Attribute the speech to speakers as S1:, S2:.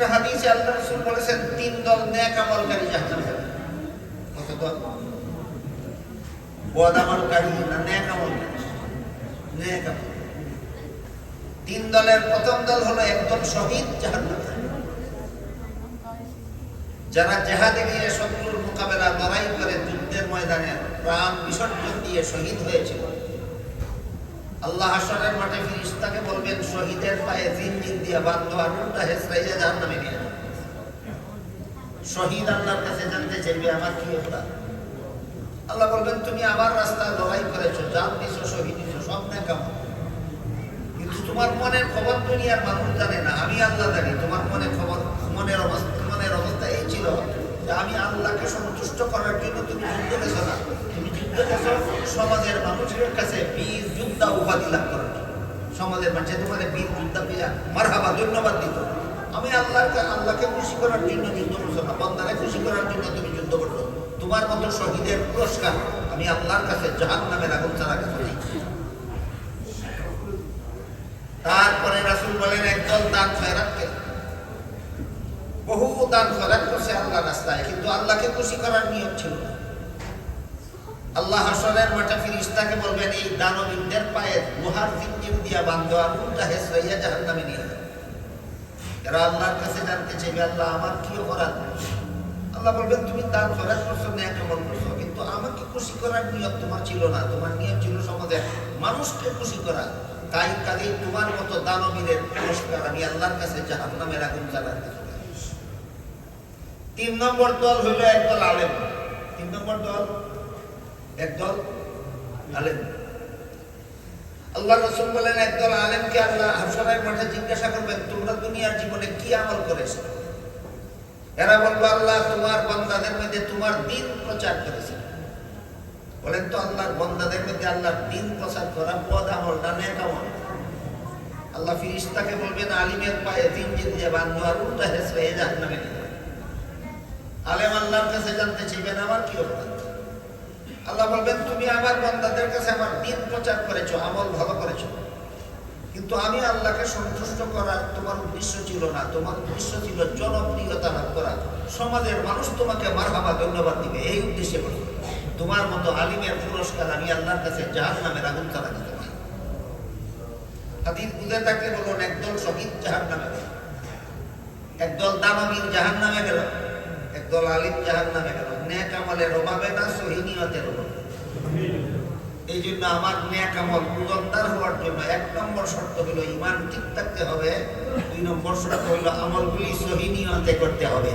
S1: একটা হাদিসে আল্লাহ বলেছেন, তিন দল আমলকারী জাহান্নামে কত দল? বদ আমলকারী না আমলকারী? তিন দলের প্রথম দল হলো একদল শহীদ জাহান্নামে যারা জেহাদে গিয়ে শত্রুর মোকাবেলা লড়াই করে যুদ্ধের ময়দানে প্রাণ বিসর্জন দিয়ে শহীদ হয়েছিল আল্লাহ হাসরের মাঠে ফিরিস্তাকে বলবেন, শহীদের পায়ে দিয়ে বাধ্য আর উল্টা হেসরাইয়া যাবে। শহীদ আল্লাহর কাছে জানতে চাইবে, আমার কি আল্লাহ বলবেন, তুমি আমার রাস্তায় লড়াই করেছ জান দিছো, শহীদ দিছো সব কিন্তু তোমার মনের খবর দুনিয়ার মানুষ জানে না, আমি আল্লাহ জানি, তোমার মনে খবর সমাজের মানুষের কাছে বীর যোদ্ধা উপাধি লাভ করার সমাজের মানুষে তোমার বীর যোদ্ধা পেয়া, মারহাবা, ধন্যবাদ দিত। আমি আল্লাহকে আল্লাহকে খুশি করার জন্য যুদ্ধ করছ না বন্দারে খুশি করার জন্য তুমি যুদ্ধ করছ তোমার মতো শহীদের পুরস্কার আমি আল্লাহর কাছে জাহান নামের আগুন ছাড়া কিছু তারপরে রাসূল বলেন, একদল দান খয়রাতকে বহু দান খয়রাত করছে আল্লাহ রাস্তায়, কিন্তু আল্লাহকে খুশি করার নিয়ম ছিল না। আল্লাহ হাসরের মাঠে ফিরিস্তাকে বলবেন, এই দানবীরদের পায়ে লোহার জিঞ্জির দিয়া বান্ধ আর উল্টা হেসরাইয়া জাহান্নামে নিয়ে যাবে। এরা আল্লাহর কাছে জানতে চাইবে, আল্লাহ, আমার কি অপরাধ? আল্লাহ বলবেন, তুমি দান খয়রাত করছ, ন্যায় কেমন করছ, কিন্তু আমাকে খুশি করার নিয়ম তোমার ছিল না। তোমার নিয়ম ছিল সমাজের মানুষকে খুশি করা। তাই কাজে তোমার মতো দানবীরের পুরস্কার আমি আল্লাহর কাছে জাহান নামের আগুন জ্বালাতে তিন নম্বর দল হইল একদল আলেম। তিন নম্বর দল একদল আলেম। আল্লাহ রসুল বলেন, একদল আলেমকে আল্লাহ হাসরের মাঠে জিজ্ঞাসা করবেন, তোমরা দুনিয়ার জীবনে কি আমল করেছ? এরা বলব আল্লাহ তোমার বন্দাদের মধ্যে তোমার দিন প্রচার করেছে। বলেন তো, আল্লাহর বন্দাদের মধ্যে আল্লাহর দিন প্রচার করা পদ আমল না নেক আমল? আল্লাহ ফিরিস্তাকে বলবেন, আলিমের পায়ে দিন দিয়ে বান্ধব আর উল্টা হেসরে জাহান্নামে আলেম আল্লাহর কাছে জানতে চাইবেন, আমার কি অপরাধ আল্লাহ বলবেন, তুমি আমার বন্দাদের কাছে আমার দিন প্রচার করেছ, আমল ভালো করেছ। কিন্তু আমি আল্লাহকে সন্তুষ্ট করার তোমার উদ্দেশ্য ছিল না। তোমার উদ্দেশ্য ছিল জনপ্রিয়তা লাভ করা। সমাজের মানুষ তোমাকে মারহাবা, ধন্যবাদ দিবে। এই উদ্দেশ্যে বলি, তোমার মতো আলিমের পুরস্কার আমি আল্লাহর কাছে জাহান নামের আগুন তারা দিতে পারি। বুঝে থাকলে বলুন, একদল শহীদ জাহান নামে একদল দানবীর জাহান নামে গেল। আলিম জাহান নামে গেল ন্যাক আমলের অভাবে না, সহিনিয়তের অভাবে। এই জন্য আমার ন্যাক আমল পুরন্দার হওয়ার জন্য এক নম্বর শর্ত হলো, ইমান ঠিক থাকতে হবে। দুই নম্বর শর্ত হলো, আমলগুলি সহিনিয়তে করতে হবে।